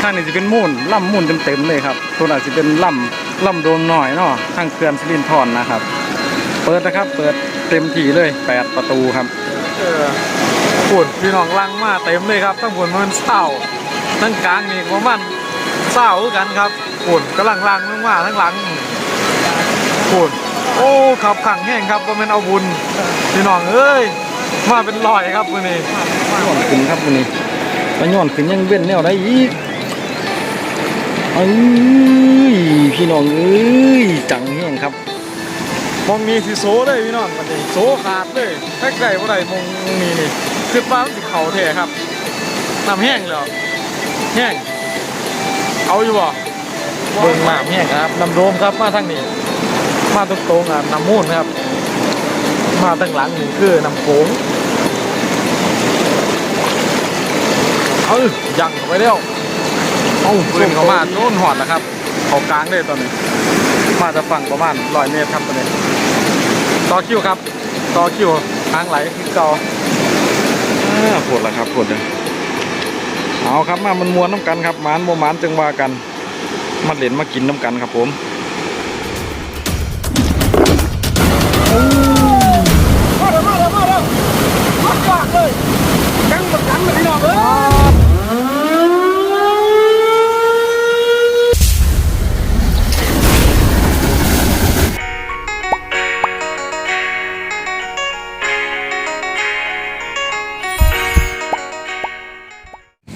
ข้างนี้จะเป็นมูลล่ำมูลเต็มๆเลยครับตัวนั้นจะเป็นล่ำล่ำโดมหน่อยเนาะทางเขื่อนสิรินทรนะครับ เปิดนะครับ เปิดเต็มที่เลยแปดประตูครับเออฝุ่นพี่น้องลังมาเต็มเลยครับทั้งฝุ่นมันเศร้าทั้งกลางนี่ประมาณเศร้าคือกันครับฝุ่นกำลังลังลงมาทั้งหลังฝุ่นโอ้ขับขังแห้งครับก็เป็นเอาบุญพี่น้องเอ้ยมาเป็นลอยครับวันนี้ย้อนขึ้นครับวันนี้แล้วย้อนขึ้นยังเว้นแนวได้อีกเอ้ยพี่น้องเอ้ยจังแห้งครับมองมีสิโซเลยพี่น้องวันนี้โซขาดเลยแท็กไก่บ่ได้มองมีนี่คือป้ามันสิเข่าแท้ครับน้ำแห้งแล้วแห้งเอาอยู่บ่เบิ่งน้ำแห้งครับน้ำโดมครับมาทางนี้มาตรงๆอะน้ำมูลครับ มาตั้งหลังนี่คือน้ำโขงเออยังเข้าไปแล้ว เอาส่งเขามาโน่นหอดนะครับ เขากลางเลยตอนนี้ มาจะฝั่งประมาณร้อยเมตรครับตอนนี้ต่อคิวครับต่อคิวทางไหลคือเก่อปวดแล้วครับปวดเลยเอาครับมามันมวนน้ำกันครับมานโมมานจึงว่ากัน มาเรียนมากินน้ำกันครับผม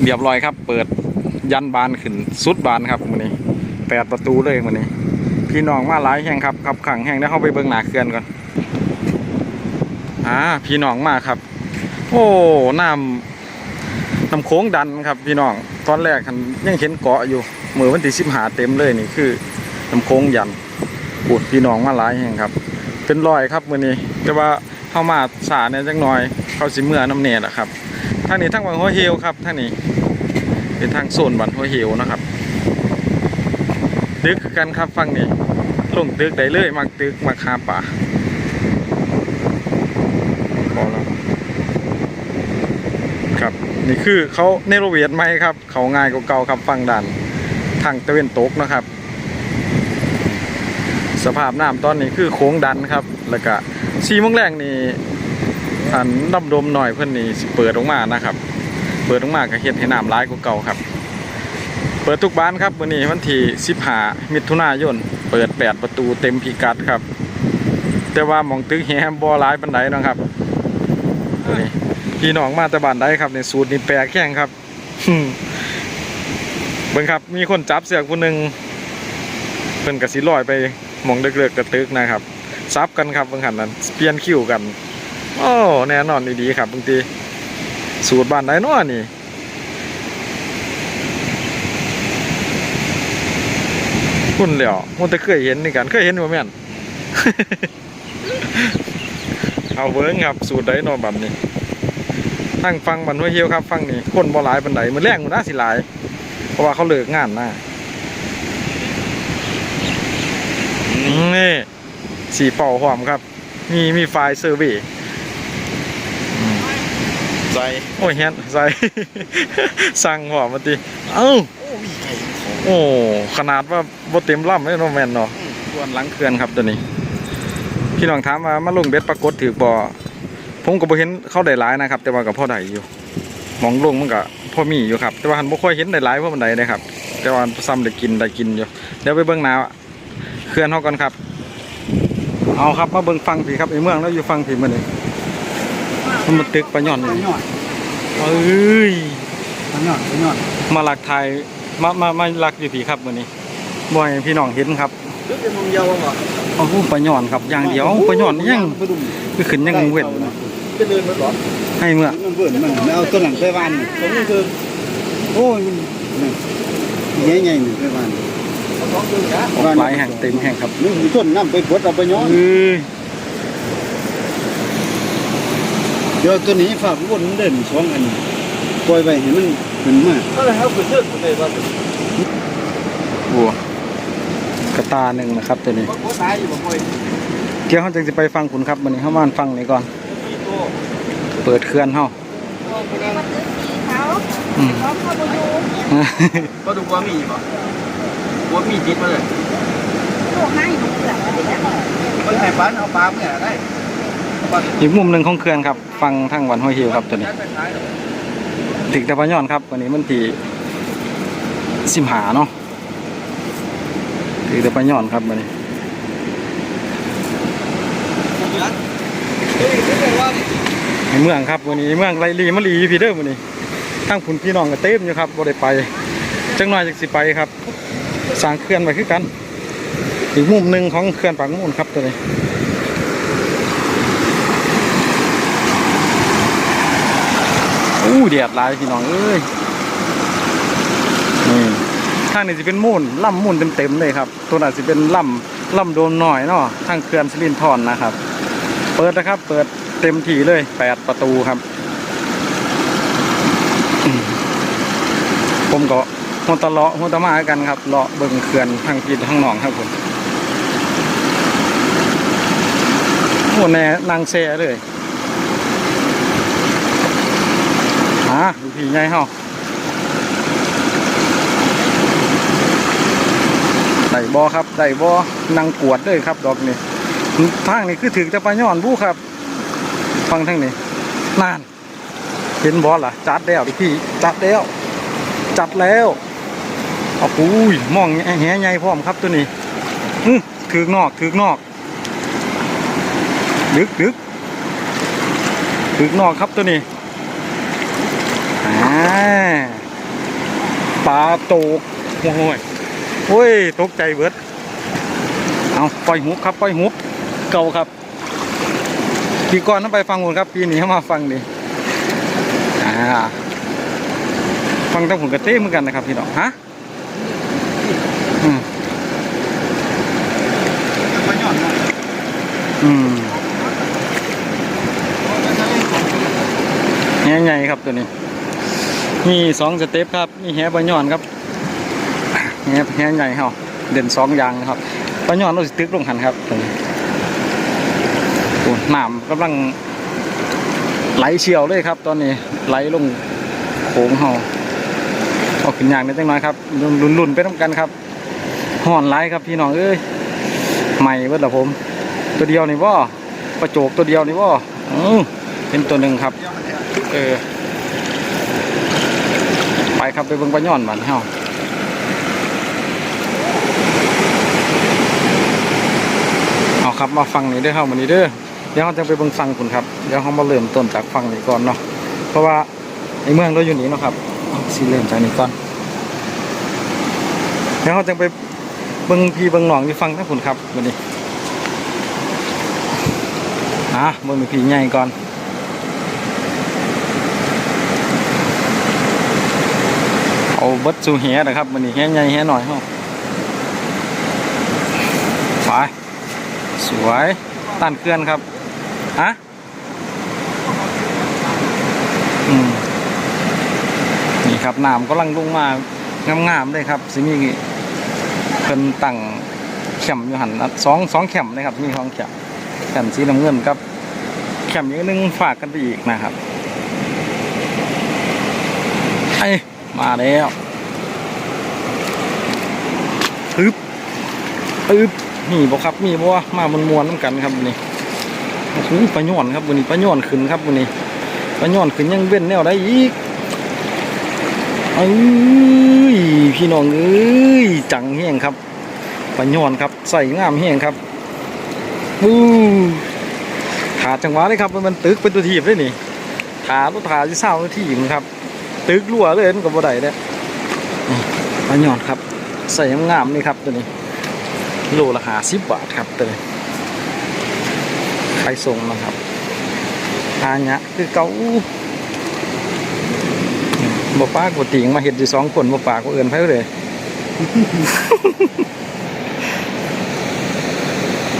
เรียบร้อยครับ เปิดยันบานขึ้นสุดบานครับมันนี้แปดประตูเลยมันนี้ พี่น้องมาหลายแห่งครับขับขังแห่งได้เข้าไปเบิ่งหนาเขื่อนก่อนอ่าพี่น้องมาครับ โอ้น้ำน้ำโค้งดันครับ พี่น้องตอนแรกยังเห็นเกาะอยู่มือวันที่สิบหาเต็มเลยนี่คือน้ำโค้งยันปูดพี่น้องมาหลายแห่งครับ เป็นรอยครับมือนี้แต่ว่าเข้ามาสาเนี่ยจังหน่อย เข้าสิเมื่อน้ำเนตอะครับทางนี้ทางวังหัวเฮลครับทางนี้ เป็นทางโซนบันหัวเฮลนะครับ ตึกกันครับฟังนี้ลงตึกได้เลยมักตึกมักคาป่าพอแล้วครับนี่คือเขาเนโรเวทไหมครับ เขาง่ายกว่าเก่าครับฟังดันทางตะเวนตกนะครับ สภาพน้ำตอนนี้คือโค้งดันครับ แล้วก็สีมงแรงนี่อันดำดมหน่อยเพื่อนนี่เปิดออกมานะครับ เปิดออกมาก็เฮ็ดให้น้ำร้ายกว่าเก่าครับ เปิดทุกบ้านครับวันนี้วันที่15มิถุนายน เปิด 8 ประตูเต็มพิกัดครับ แต่ว่าหมองตึกแฮมบ่ร้ายปันไดนาะครับตัวนี้พี่น้องมาแต่บ้านใดครับในสูตรนี้แปลกแข้งครับเบิ่งครับมีคนจับเสือกผู้หนึ่งเพิ่นกระสิลอยไปมองเลือกๆกระตึกนะครับซับกันครับบางขันนั้นเปลี่ยนคิวกัน โอ้แน่นอนดีๆครับบางที สูตรบ้านไหนนาะนี่คุณเหลียวมันจะเคยเห็นนี่กันเคยเห็นบ่แม่นเอาเวิ้งครับสูตรไดเนอบันนี้ทั้งฟังบันห้วยเฮียวครับ ฟังนี่คนบ่หลายบันไดมือแรงมันน่าสิหลาย เพราะว่าเขาเลิกงานนะนี่สีเป่าหอมครับ มีมีไฟล์เซอร์วี ใจโอ้ยเฮียนใส่สั่งหอมมาติเอ้าโอ้มีไก่ของโอ้ขนาดว่าบ่เต็มลำเลยเนาะแม่นเนาะส่วนหลังเขื่อนครับตัวนี้ พี่น้องถามว่ามาลงเบ็ดปรากฏถือบ่ผมก็บ่เห็นเขาได้หลายนะครับ แต่ว่าก็พอได้อยู่หมองลงมันก็พอมีอยู่ครับ แต่ว่าหันบ่ค่อยเห็นได้หลายเพราะมันได้เลยครับ แต่ว่าซ้ำได้กินได้กินอยู่เดี๋ยวไปเบิ่งหน้าเขื่อนเฮาก่อนครับ เอาครับมาเบิ่งฟังพี่ครับไอ้เมืองแล้วอยู่ฟังพี่มื้อนี้ มันมาตึกปลาย่อนนี่ยอดเอ้ยยอดยอดมาหลักไทยมามามาหลักอยู่ผีครับวันนี้บ่อยพี่น้องเห็นครับลึกเป็นมงเยาวบ่เอาหูปลาหย่อนครับอย่างเดียวปลาหย่อนยังไปดุคือขึ้นยังเว้นจะเดินมาหรอให้เมื่อมันเบิ่นมันไม่เอาตัวหลังไปวันผมนี่คือโอ้ยมันใหญ่ๆนี่ไปวันหลายแห่งเต็มแห่งครับนี่ต้นน้ำไปกดเอาไปย้อน เอ้ย เดี๋ยวตัวนี้ฝากวนเดินสองอันปล่อยไปให้มันมันมากก็เลยครับคือเชื่อคนเลยว่าบัวกระตาหนึ่งนะครับตัวนี้บ่ตายอยู่บ่ปล่อยเกี่ยวเขาจึงจะไปฟังคุณครับวันนี้เข้ามาฟังนี่ก่อน เปิดเคลื่อนเฮาแสดงว่าซื้อสีเขาอืมเขาเข้าไปดูก็ดูว่ามีป่ะว่ามีจิตมาเลยลูกให้ลูกเสือกอะไรอย่างเงี้ยคนไทยบ้านเอาปลาเนี่ยได้ อีกมุมหนึ่งของเขื่อนครับ ฟังทางวันห้วยหิวครับตัวนี้ถึงต่พย้อนครับ วันนี้มันที่สิมหาเนาะถึงต่พย้อนครับวันนี้ในเมืองครับวันนี้เมืองไรลีมะลีพีเด้อวันนี้ทั้งคุณพี่น้องก็เต็มอยู่ครับบ่ได้ไปจังหน่อยจักสิไปครับสร้างเขื่อนไว้คือกัน อีกมุมหนึ่งของเขื่อนปากมูลครับตัวนี้ อู้เดียดหลายพี่น้องเอ้ยนี่ทางนี้จะเป็นมูลล่ำมูลเต็มๆเลยครับ ตัวนั้นจะเป็นล่ำล่ำโดนหน่อยเนาะทางเขื่อนสิรินทรนนะครับ เปิดนะครับ เปิดเต็มทีเลยแปดประตูครับอืมผมก็หัวตะเลาะหัวตะมากันครับเลาะเบิ่งเขื่อนทางพีทางหนองครับผมหัวแน่นางแซ่เลย อะดูพี่ใหญ่เฮาได้บอครับได้บอนางกวดเลยครับ ดอกนี้ทางนี้คือถึงจะไปย้อนผู้ครับ ฟังทางนี้นาน เห็นบอลล่ะ จัดแล้วพี่จัดแล้ว จัดแล้วเอาปุ้ยมองแง่ใหญ่พร้อมครับตัวนี้อืถือกนอกถือกนอกดึกดึกถือกนอกครับตัวนี้ อ่าปลาตกโอ้ยโอ้ยตกใจเบิดเอาปล่อยหุบครับปล่อยหุบเก่าครับปีก่อนนั้นไปฟังหุ่นครับปีนี้มาฟังดิอ่าฟังตั้งหุ่นกระเต้เหมือนกันนะครับพี่น้องฮะอืมอืมใหญ่ๆครับตัวนี้ มีสองสเต็ปครับ มีแฮบะย่อนครับแฮแฮใหญ่เฮาเด่นสองอย่างนะครับปะย่อนเราสิตึกลงหันครับโอ้หน้ำกำลังไหลเชี่ยวเลยครับ ตอนนี้ไหลลงโขงเฮาออกขึ้นอย่างนิดจังน้อยครับลุ่นๆไปน้ำกันครับห่อนไหลครับพี่น้องเอ้ยใหม่เบิดละผม ตัวเดียวนี่ว่าประโจกตัวเดียวนี่ว่าอือเป็นตัวหนึ่งครับ เออ ครับไปเบิ่งปลาย่อนบ้านเฮาเอาครับมาฟังนี่เด้อเฮามื้อนี้เด้อเดี๋ยวเราจะไปเบิ่งฟังคุณครับเดี๋ยวเรามาเริ่มต้นจากฟังนี่ก่อนเนาะเพราะว่าในเมืองเราอยู่นี่เนาะครับสิเริ่มจากนี่ก่อนเดี๋ยวเราจะไปเบิ่งพี่เบิ่งน้องที่ฟังทั้งคุณครับมื้อนี้อะเบิ่งพี่ใหญ่ก่อน เอาเบิดสูเหียนะครับมันนี่แห่ใหญ่แห่หน่อยเฮาไปสวยต้านเคลื่อนครับฮะอืมนี่ครับน้ำกำลังลงมางามๆเลยครับสิมีเพิ่นตั้งแคมอยู่หันสองสองแคมนะครับมีสองแคมป์แคมสีน้ำเงินกับแคมอีกหนึงฝากกันไปอีกนะครับไอ้ มาแล้วปึ๊บปึ๊บนี่บอครับมีบ่วะมามวนมวนน้ำกันครับวันนี้โอ้โหปลาย่อนครับวันนี้ปลาย่อนขึ้นครับวันนี้ปลาย่อนขึ้นยังเว้นแนวได้อีกเอ้ยพี่น้องเอ้ยจังแห้งครับปลาย่อนครับใส่งามแห้งครับอู้ขาดจังหวะเลยครับมันตึกเป็นตัวทีบเลยนี่ขารถขาที่เศร้าที่หญิงครับ ตึกรั่วเลยมันกับบ่ได้เด้นี่ปลาหยอดครับ ใส่งามๆนี่ครับตัวนี้โลละหาสิบบาทครับตัวนี้ใครส่งนะครับอาเนี้ยคือเกาบ่ปากบ่ติงมาเห็ดอยู่สองคนบ่ปากก็เอื่นไผเลย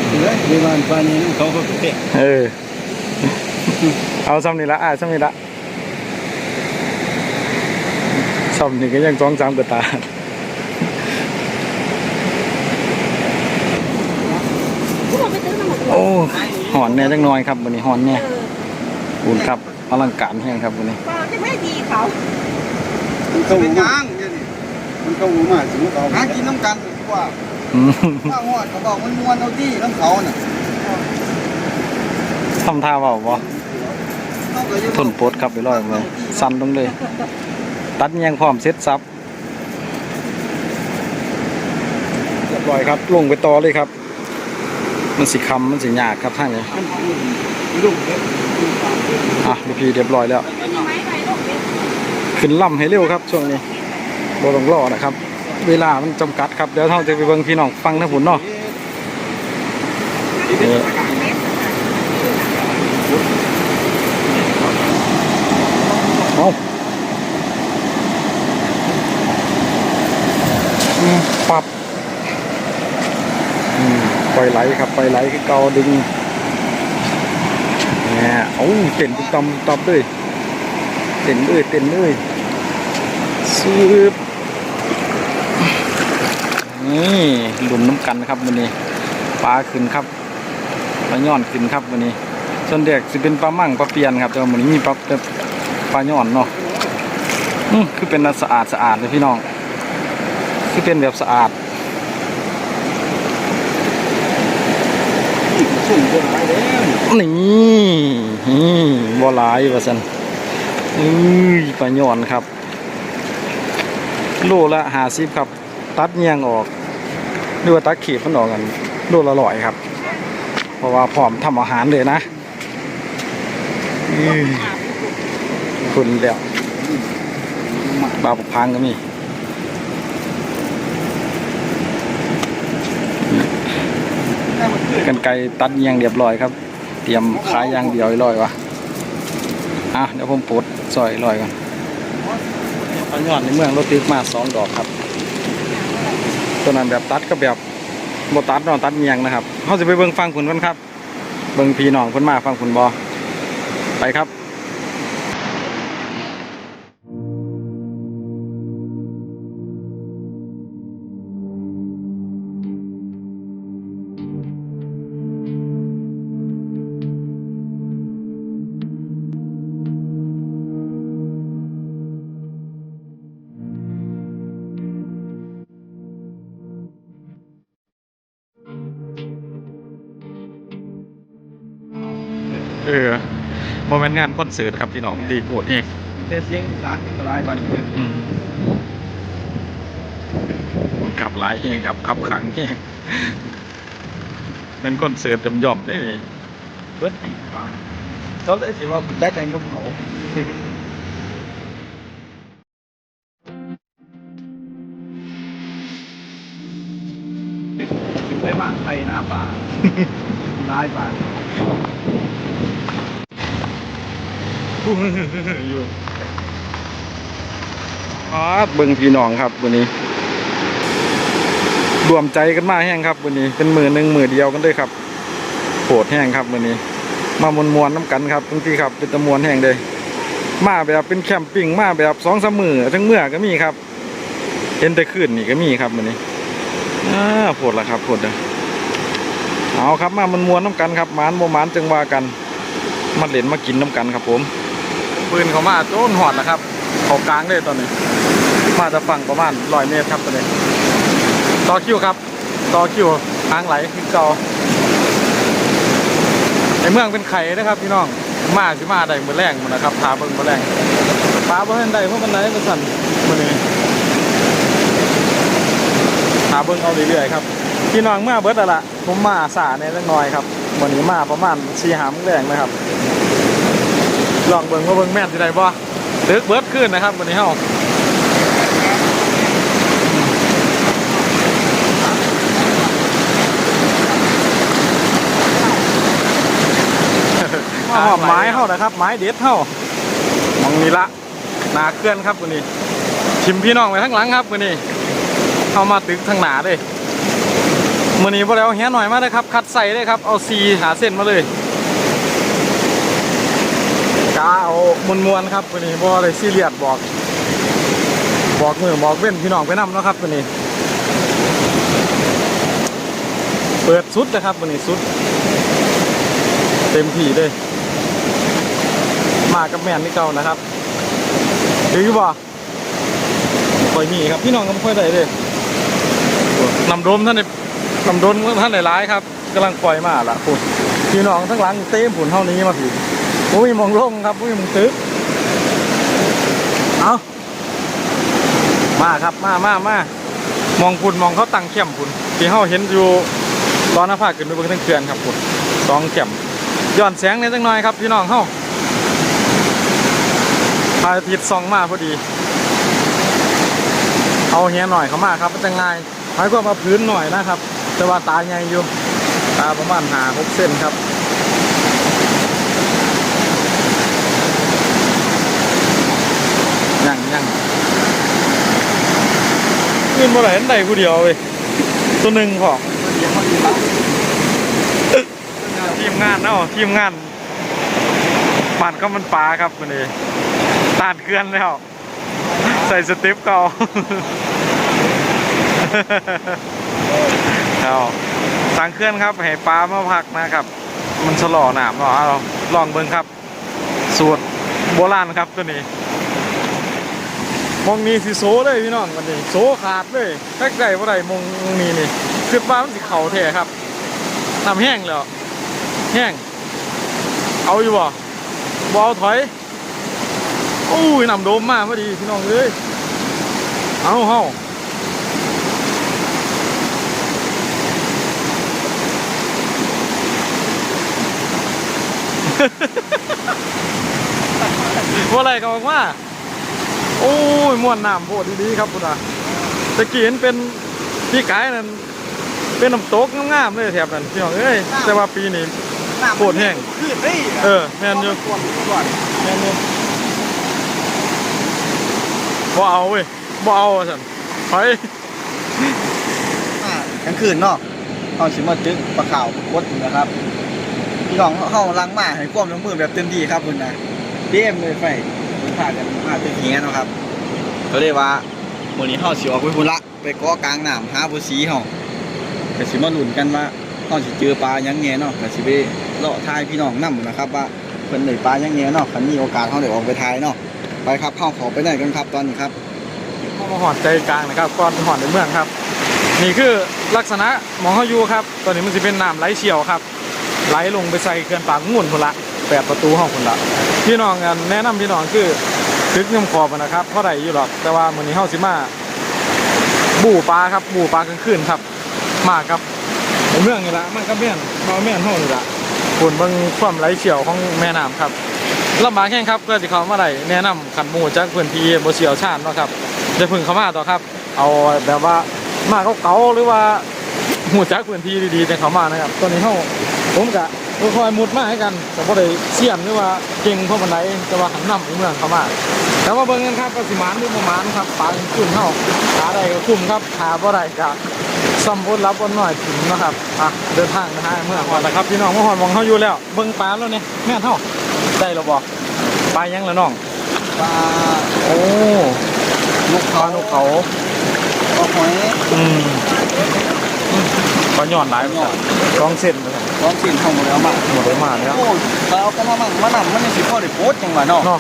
เหลือในบ้านปลานี้เขาก็เตะเออเอาซ้ำนี่ละอ่าซ้ำนี่ละ ซ้ำนี่ก็ยังสองสามกระตาผู้บอกไปซื้อมาหมดเลยโอ้หอนเนี่ยจังน้อยครับวันนี้หอนเนี่ยเออขอบคุณครับอลังการแห้งครับวันนี้ก็จะไม่ดีเขาเข้าหูมามันเข้าหูมาสมมติเอาหากินน้ำกันดีกว่าอืมถ้าหอดก็บอกมันมวนเอาที่น้ำเขาน่ะทำท่าเปล่าบ่เขาก็จะทนปลดครับไปร้อยเลยสั่นลงเลย ตัดแยงพร้อมเซ็ตซับเรียบร้อยครับลงไปต่อเลยครับ มันสิคำมันสิยากครับทางนี้ลูกเด็กอะลูกพี่เรียบร้อยแล้วมีไม้ไปลูกเด็กขึ้นล่ำให้เร็วครับ ช่วงนี้บ่ต้องรอนะครับ เวลามันจำกัดครับเดี๋ยวเราจะไปเบิ่งพี่น้องฟังทั้งผุนเนาะนี่เอาอืมปับอืม ปล่อยไหลครับปล่อยไหลคือเกาดึงเนี่ยเอ้เต้นตุ๊บตำตุ๊บตับเลยเต้นเลยเต้นเลยสืบนี่ดุมน้ำกันครับวันนี้ปลาขึ้นครับปลาย่อนขึ้นครับวันนี้ ส่วนเด็กสิเป็นปลามั่งปลาเปียนครับแต่วันนี้มีปลาแต่ปลาย่อนเนาะอืมคือเป็นสะอาดสะอาดเลยพี่น้องคือเป็นแบบสะอาด สุ่มตัวร้ายแล้วนี่บ่หลายว่าซั่นอุ้ยปลาหย่อนครับโลละ50ครับ ตัดเงียงออกหรือว่าตัดขีดมันออกกันโลละร้อยครับ เพราะว่าพร้อมทำอาหารเลยนะคุณแล้วปลาปกพังก็มี กันไกรตัดยางเรียบร้อยครับ เตรียมขายยางเดียวร้อยวะอะเดี๋ยวผมปลดซอยร้อยก่อนตอนยอดในเมืองรถตึกมาสองดอกครับตัวนั้นแบบตัดก็แบบบตัดนอนตัดเมียงนะครับเขาจะไปเบิ่งฟังผุณกันครับ เบิ่งพี่น้องคุณมาฟังผุณบอไปครับ เออโมเมนต์งานคอนเสิร์ตครับพี่น้องตีโกดเองเสียงร้านร้ายบ้านอืมขับหลายเองครับขับขังเองเป็นคอนเสิร์ตเต็มยอบได้เลยเบิดเขาได้สิว่าได้แต่งกับเขาไปบ้านไปหน้าป่าร้ายป่า อยู่อ๋อเบิ่งพี่น้องครับวันนี้รวมใจกันมาแห้งครับวันนี้ เป็นมือหนึ่งมือเดียวกันด้วยครับโผดแห้งครับวันนี้ มามวนมวนน้ำกันครับบางที่ครับเป็นตะมวนแห้งเลยมาแบบเป็นแคมปิ้งมาแบบสองสามมือทั้งเมื่อก็มีครับเห็นแต่ขึ้นนี่ก็มีครับวันนี้อ่าโผดละครับโผดเลยเอาครับมามวนมวนน้ำกันครับมานโมมานจังว่ากัน มาเล่นมากินน้ำกันครับผม ปืนเขามาโจนหอดแล้วครับ เขากลางเลยตอนนี้ มาจะฝั่งประมาณร้อยเมตรครับตอนนี้ต่อคิวครับต่อคิวทางไหลขึ้นเก่าในเมืองเป็นไข่นะครับพี่น้องมาสิมาได้มือแรงหมดนะครับพาเบิ่งมือแรงปลาเบิ่งได้เพราะมันไหนมันสั่นมือนี้หาเบิ่งเอาเรื่อยๆครับพี่น้องเมื่อเบิดแล้วล่ะผมมาสาในเล็กน้อยครับวันนี้มาประมาณสี่หามแรงนะครับ ลองเบิ่งว่าเบิ่งแม่นสิได้บ่ตึกเบิดขึ้นนะครับวันนี้เฮามาหอบไม้เฮานะครับ ไม้เด็ดเฮามองนี่ละหนาเคลื่อนครับวันนี้ ชิมพี่น้องไปทั้งหลังครับวันนี้เฮามาตึกทางหนาเลยมื้อนี้บ่แล้วเฮียหน่อยมาเลยครับ คัดใส่เลยครับ เอาซีหาเส้นมาเลยกาเอามวนมวนครับวันนี้บ่อะไรซีเรียสบอก บอกมือบอกเว้นพี่น้องไปนํเนะครับวันนี้ เปิดสุดนะครับวันนี้สุด เต็มที่เลยมากับแม่นนี่เก่านะครับถือบ่ค่อยมีครับพี่น้องก็ไม่ค่อยได้เลยนำโดมท่านในนำโดมท่านหลายๆครับกำลังปล่อยมาละคุณพี่น้องทั้งหลังเต้มผุนเท่านี้มาผิดผ มมีมองลงครับผมมีมองตึกเอามาครับมามามามองพุ่นมองเขาตั้งเข้มพุ่นที่เขาเห็นอยู่ตอนหน้าผาขึ้นไปบิ่งทั้งเขื่อนครับพุ่นสองเข้มย้อนแสงนิดจังน่อยครับพี่น้องเขาพาทิตย์ส่องมาพอดี เอาเฮียหน่อยเขามาครับมันจะง่ายหมายความว่าพื้นหน่อยนะครับ แต่ว่าตาใหญ่อยู่ตาประมาณหาหกเส้นครับ ยังยัง ขึ้นมาไหนอันใดผู้เดียวเว้ยตัวหนึ่งพอทีมงานเนาะทีมงานปั่นก็มันปลาครับมันนี่ตานเกลือนแล้วใส่สเต็ปเก่าเอาสั่งเคลื่อนครับให้ปลามาพักนะครับ มันฉลอหนามเนาะเอาลองเบิ่งครับ สูตรโบราณครับตัวนี้ มองนี้สิโซเลยพี่น้องวันนี้โซขาดเลยแท็กได้บ่ได้มองนี้นี่คือปลามันสิเข่าแท้ครับน้ำแห้งแล้วแห้งเอาอยู่บ่บ่เอาถอยโอ้ยน้ำโดมมาพอดีพี่น้องเอ้ยเอาเฮาว่าอะไรก็บอกว่า โอ้ยม่วนน้ำโพดดีๆครับคุณอาตะกี้เห็นเป็นพี่ไก่นั่นเป็นน้ำตกงามๆเลยแถบนั้นพี่น้องเอ้ยแต่ว่าปีนี้ โคตรแห้ง ขึ้นได้เออแม่นอยู่ก่อนก่อนแม่นอยู่บ่เอาเว้ยบ่เอาสันไปอ่ากลางคืนเนาะเอาชิมาจึกปลาขาวกดนะครับ พี่น้องเข้าล้างมาให้ความลงมือแบบเต็มที่ครับคุณนะเต็มเลยไฟคุณ พากันมาเต็มที่เนาะครับ ก็เลยว่ามื้อนี้เฮาสิออกไปพุ่นละไปเกาะกลางน้ำหาผู้สีเฮาก็สิมาลุ้นกันว่าเฮาสิเจอปลาหยังแหน่เนาะก็สิไปเลาะทายพี่น้องนํนะครับว่าเพิ่นได้ปลาหยังแหน่เนาะคันมีโอกาสเฮาได้ออกไปทายเนาะไปครับเข้าขอไปได้กันครับตอนนี้ครับเข้ามาหอดใจกลางนะครับก่อนหอดในเมืองครับ นี่คือลักษณะมองเขาอยู่ครับ ตอนนี้มันจะเป็นน้ำไหลเชี่ยวครับ ไหลลงไปใส่เขื่อนปากงุ่นพุ่นละ แปดประตูห้องพุ่นละพี่น้องกันแนะนำพี่น้องคือตึกน้ำขอบนะครับเพราะใดอยู่หรอกแต่ว่ามือนี้เฮาสิมาบู่ปลาครับบู่ปลากลางคืนครับ มากับเมืองนี่ละมากับแม่นเบาแม่นเฮานี่ละคุณบิ่งความไหลเชี่ยวของแม่น้ำครับลำบากแค่ครับเพื่อสิเข้ามาได้แนะนำขันหมูจากพื้นที่บ่เชี่ยวชาญเนาะครับจะพึ่งเข้ามาต่อครับ เอาแบบว่ามาเก่าๆหรือว่าหมูจากพื้นที่ดีๆจะเข้ามานะครับตอนนี้เฮาผมกะ ค่อยๆมุดมาให้กันแต่บ่ได้เสียนหรือว่าเก่งเพราะมันไหนแต่ว่าหันนำในเมืองเข้ามาแต่ว่าเบิ่งกันครับก็สิหมานหรือบ่หมานครับปลาขึ้นเฮาหาได้ก็คุ้มครับหาบ่ได้ก็ซ่อมพ้นรับบนหน่อยถึงนะครับอะเดินทางนะฮะเมืองก่อนแล้วครับพี่น้องมาฮอดหมองเฮาอยู่แล้วเบิ่งปลาแล้วเนี่ยแม่นเฮาได้แล้วบ่ปลายังแล้วน้องปลาโอ้ลูกปลาเขานกเขาปลาหอยอืมปลาหย่อนหลายบ่สองเส้นเลยพ ร้อมสิ้นของหมดแล้วมาหมดเลยมาแล้วโอ้เราเอากันมามั่งมานำมันยังสิพอได้โพสต์จังหวะเนาะเนาะ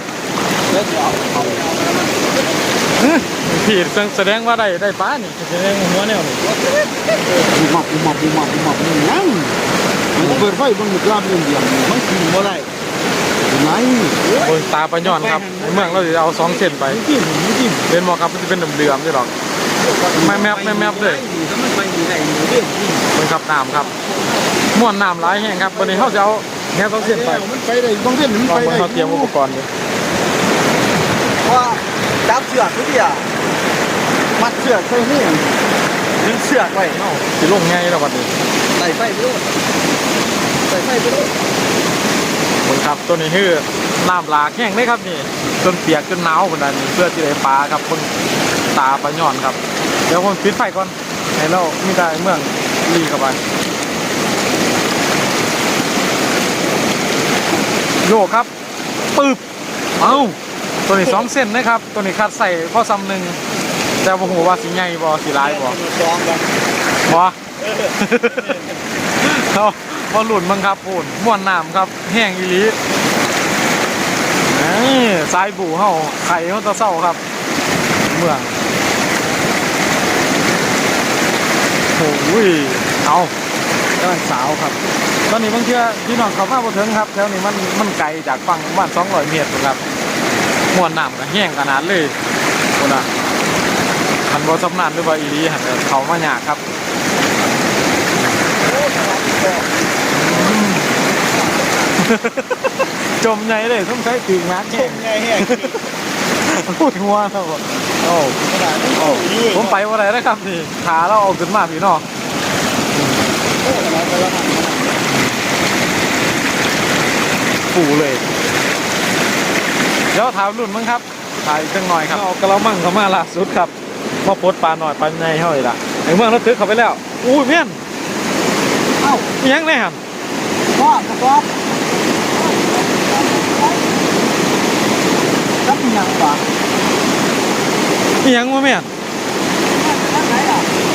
เดี๋ยวสิเอาเอาเอาเอามาพี่แสดงว่าได้ได้ป้านี่แสดงหัวแนวนี่บุมับบุมับบุมับบุมับนี่ยังมันเปิดไฟมันมีกล้ามเดียวๆมันกินบ่ได้ไหนโอ้ยตาปลาย่อนครับในเมืองเราจะเอาสองเส้นไปมันกินมันกินเป็นหมอครับมันจะเป็นเดือมๆใช่หรอกไม่แมบไม่แมบเลยถ้ามันไปดีได้ดีเด้อเป็นขับน้ำครับ ม่วนน้ำหลายแห้งครับวันนี้เขาจะเอาแง่สองเส้นไปมันไปได้บางเส้นมันลองไปเบิ่งได้เขาเตรียมอุปกรณ์อยู่เพราะว่าจับเสือกทุกอย่างมัดเสือกใส่หูดึงเสือกไว้เอ้าสิลงไงแล้ววันนี้ใส่ไฟไปด้วยใส่ไฟไปด้วยเบิ่งครับตัวนี้คือน้ำหลากแห้งเลยครับนี่จนเปียกจนหนาวคนนั้นเพื่อที่ได้ปลาครับเบิ่งตาปลาย่อนครับ เดี๋ยวผมปิดไฟก่อนให้เรามีได้เมืองรีเข้าไป โยกครับปืบเอ้าตัวนี้สองเส้นนะครับ ตัวนี้คัดใส่ข้อซ้ำหนึ่งแต่โอ้โหว่าสีใหญ่บอสีลายบอบอเราบอหลุนมั้งครับพูนม้วนน้ำครับ แห้งอีลีสายบู่เฮาไข่เขาตะเศร้าครับ เมืองโอ้ยเอากำลัสาวครับ ตอนนี้บางเทื่อพี่น้องเขามาบ่ถึงครับแถวนี้มันมันไกลจากฝั่งบ้าน200เมตรพุ่นครับมวนน้ำก็แห้งขนาดเลยพุ่นน่ะมันบ่สำนานหรือว่าอีหลีหั่นก็เขามายากครับจมใหญ่เลยต้องใช้ปีกนักแห้งไงแห้งพูดงัวครับผมโอ้ขนาดนี้โอ้ยผมไปวันไหนนะครับนี่ขาเราเอาขึ้นมาพี่น้อง โอ้ขนาดกระหัง ฟูเลย เดี๋ยวถามรุ่นมั้งครับถ่ายจังหน่อยครับเอากระมังเข้ามาล่าสุดครับมาปลดปลาหน่อยปลาในเฮ้ยล่ะไอ้เมืองเราตึกเข้าไปแล้ว อู้ยเมียนเอ้าอิหยังแน่หันพ่อสะกอบรับอีหยังวะอิหยังวะเมียน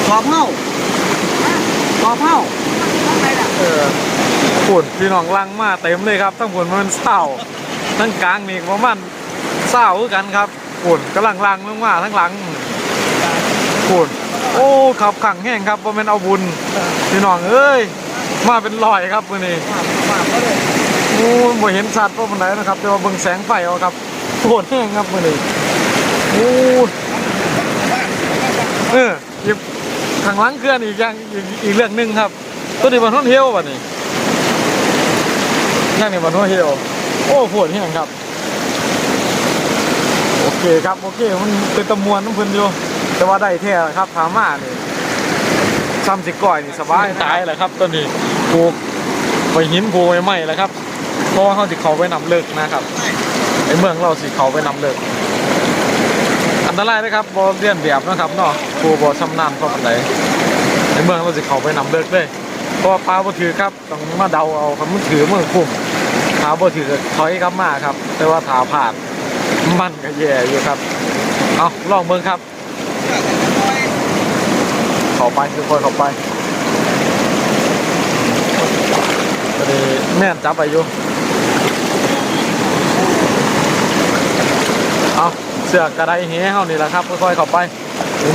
สอบเฮาสอบเฮาเออ ฝุ่นพี่น้องลังมาเต็มเลยครับทั้งฝุ่นมันเศร้าทั้งกลางนี่ประมาณเศร้ากันครับฝุ่นกำลังลังลงมาทั้งหลังฝุ่นโอ้ขับขังแห้งครับบ่แม่นเอาบุญพี่น้องเอ้ยมาเป็นลอยครับมื้อนี้มาก็เลยโอ้บ่เห็นสัตว์ว่ามันไหนนะครับแต่ว่าเบิ่งแสงไฟเอาครับโคตรแห้งครับมื้อนี้โอ้เอออีกข้างหลังเคลื่อนอีกอย่างอีกเรื่องหนึ่งครับตัวนี้มันท่องเที่ยวป่ะนี่ นั่นนี่มันท่องเที่ยวโอ้โหดแห้งครับ โอเคครับ โอเค มันเป็นตะมวนน้ำพิ่นอยู่ แต่ว่าได้แท้ครับถามมาเนี่ยซ้ำสิก่อยนี่สบายตายแหละครับตัวนี้ปลูกไปหินปลูกไม้ไหม้แล้วครับเพราะว่าเขาสิเขาไปนำเลิกนะครับไอเมืองเราสิเขาไปนำเลิกอันตรายนะครับบอเลียนแบบนะครับเนาะครูบอชำนาญเพราะปันไดในเมืองเราสิเขาไปนำเลิกเลย พราะว่าปลาบ่ถือครับต้องมาเดาเอาครับมันถือเมืองคุ้มถาบ่ถือถอยกลับมาครับ แต่ว่าถาผ่านมันก็แย่อยู่ครับ เอาลองเมืองครับเข้าไปคือคนเข้าไปก็ดีแม่นจับไปอยู่เอาเสือกกระไดแหเฮานี่แหละครับค่อยๆเข้าไป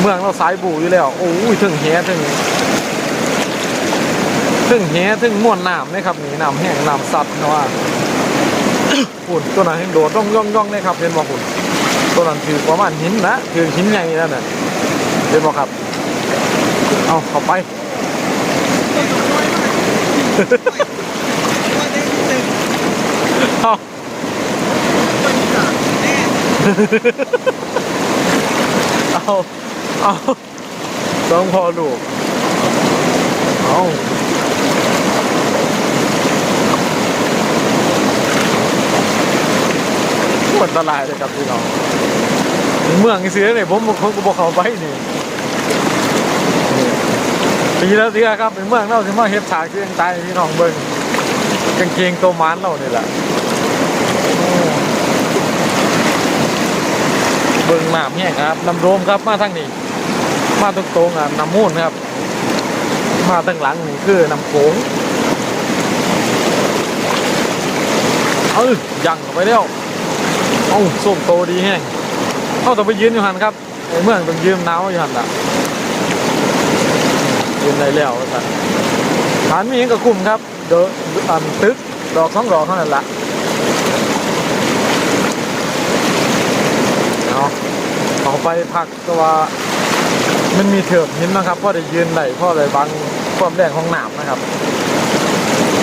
เมืองเราสายบูอยู่แล้วโอ้ยถึงแหถึง ถึงแหถึงม่วนน้ำเลยครับนี่น้ำแห้งน้ำสัตว์เนาะฝุ่นตัวนั้นแห้งโดดร่องย่องย่องเลยครับเห็นบ่ฝุ่นตัวนั้นถือประมาณหินนะถือหินใหญ่แล้วน่ะเห็นบ่ครับ เอาเข้าไปเอาเอาเอาต้องพอลูกเอา ปวดตลายเลยครับพี่น้องเมืองเสือเนี่ยผมผมก็บอกเขาไปนี่ปีแล้วเสือครับเป็นเมืองเราสิมาเฮ็ดฉากเสียงตายพี่น้องเบิ่งกางเกงตัวมันเรานี่แหละเบิ่งหน้ำแห้งครับน้ำโรมครับมาทางนี้ มาตรงตรงอะน้ำมูลครับ มาทางหลังนี่คือน้ำโขงเอ้ยยังไปแล้ว อ้าส้มโตดีแห้งเขาต้อไปยืนอยู่หันครับเมื่องต้องยืมนาวอยู่หันละยืนได้แล้วว่าซั่นฐานมีหยังกับกลุ่มครับเดออันตึกดอกสองดอกเท่านั้นละเอาเขาไปพักแต่ว่ามันมีเถิบหินนะครับพ่อได้ยืนไหลพ่อได้บังความแดงของหนามนะครับ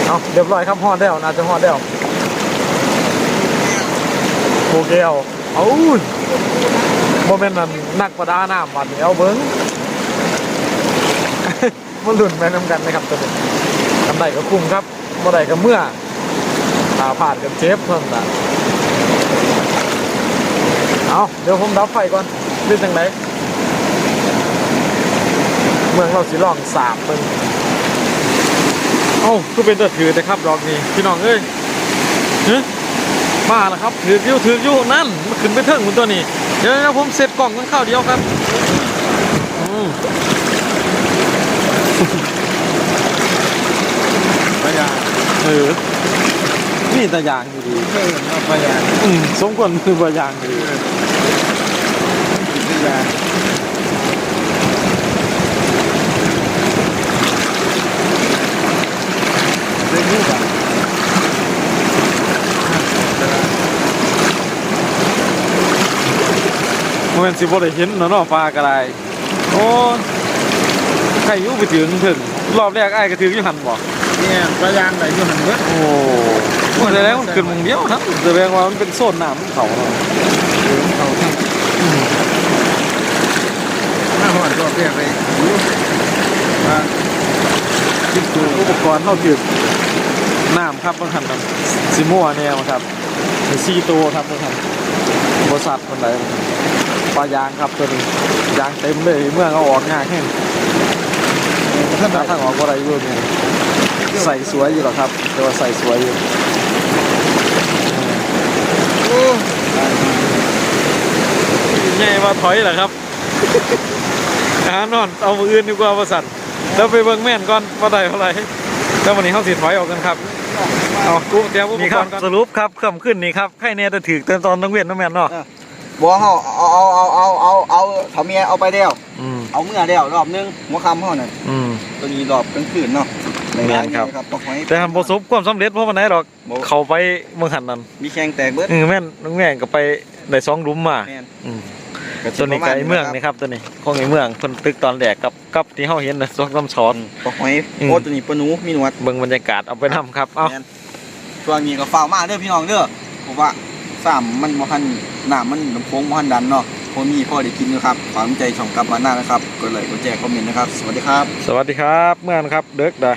เอาเรียบร้อยครับฮอดแล้วน่าจะฮอดแล้ว โอเคเอาเอาโมเมนต์นั้นนักประดาน้ำบัดนี้เอาเบิ้งมันหลุนไปน้ำกันนะครับตัวนี้ทำได้ก็คุ้มครับบ่ได้ก็เมื่อตาผ่านกันเจ็บเพิ่มละเอาเดี๋ยวผมดับไฟก่อนเป็นจังไดเมืองเราสิลองสามมึงเอ้าคือเป็นตัวถือแต่ครับดอกนี้พี่น้องเอ้ยเฮ้ย มาแล้วครับถือยูถือกิ้วนั่นมันขึ้นไปเทิงคุณตัวนี้เดี๋ยวนะผมเสร็จกล่องกันข้าวเดียวครับพยานเออนี่ตะยางอยู่ดีเออพยานอืมสมควรคือพยางอยู่ดีพยานเรื่องนี้แบ ม่นสิบ่ได้เห็นเนาะเนาะปลากระไรโอ้ใครอยู่ไปถึงถึงรอบแรกไอ้ายก็ถึงอยู่หันบ่เนี่ยปลายางไหนอยู่หันเบิดโอ้แสดงว่ามันขึ้นมึงเดียวนะแสดงว่ามันเป็นโซนน้ำเขาเนาะเขาทั้งมาหอดก็เรียกไปอยู่ว่าคิดตัวอุปกรณ์เท่าถึงน้ำครับบางคันนำซิมัวแนวครับมีซีตัวครับบางคันบริษัทคนไหน ปลายางครับตัวนี้ยางเต็มเลยเมื่อเขาออกงานแห้งท่านถ้าทางออกอะไรอยู่เนี่ยใส่สวยอยู่หรอครับแต่ว่าใส่สวยอยู่โอ้ใหญ่มาถอยเหรอครับหานอนเอามืออื่นดีกว่าประสันแล้วไปเบิ่งแม่นก่อนว่าใดว่าไรแล้ววันนี้เขาสิถอยออกกันครับเอากูเตรียมอุปกรณ์ก่อนสรุปครับเครื่องขึ้นนี่ครับไข่เนี่ยจะถือเต็มตอนต้องเวียนต้องแม่นเนาะ บัวเฮาเอาเอาเอาเอาเอาเอาเขาเมียเอาไปแล้วอืมเอาเมื่อแล้วรอบนึงหัวค่ำเฮานั่นอืม ตัวนี้รอบกลางคืนเนาะแม่นครับครับต้องให้แต่ทำประสบความสำเร็จเพราะวันไหนหรอก บ่ เขาไปเมืองหันนั่นมีแข่งแตกเบิด เออแม่นน้องแม่งก็ไปได้สองหลุมมาแม่น อืมก็สิตัวนี้ประาณไก่เมืองนี่ครับตัวนี้ของไอ้เมืองคนตึกตอนแรกกับกับที่เขาเห็นนะสองสามช้อนต้องให้อืม โอ้ตัวนี้ปะหนูมีหนวดเบิ่งบรรยากาศเอาไปทำครับ เอาแม่นตัวนี้ก็ฝ้าวมากเด้อพี่น้องเด้อผมว่า สามมันมอหันหน้ามันลำโพงมอหันดันเนาะพอมีพ่อได้กินนะครับฝากใจช่องกลับมาหน้านะครับก็เลยกดแชร์คอมเมนต์นะครับ สวัสดีครับ สวัสดีครับ เมื่อนครับ เด็กได้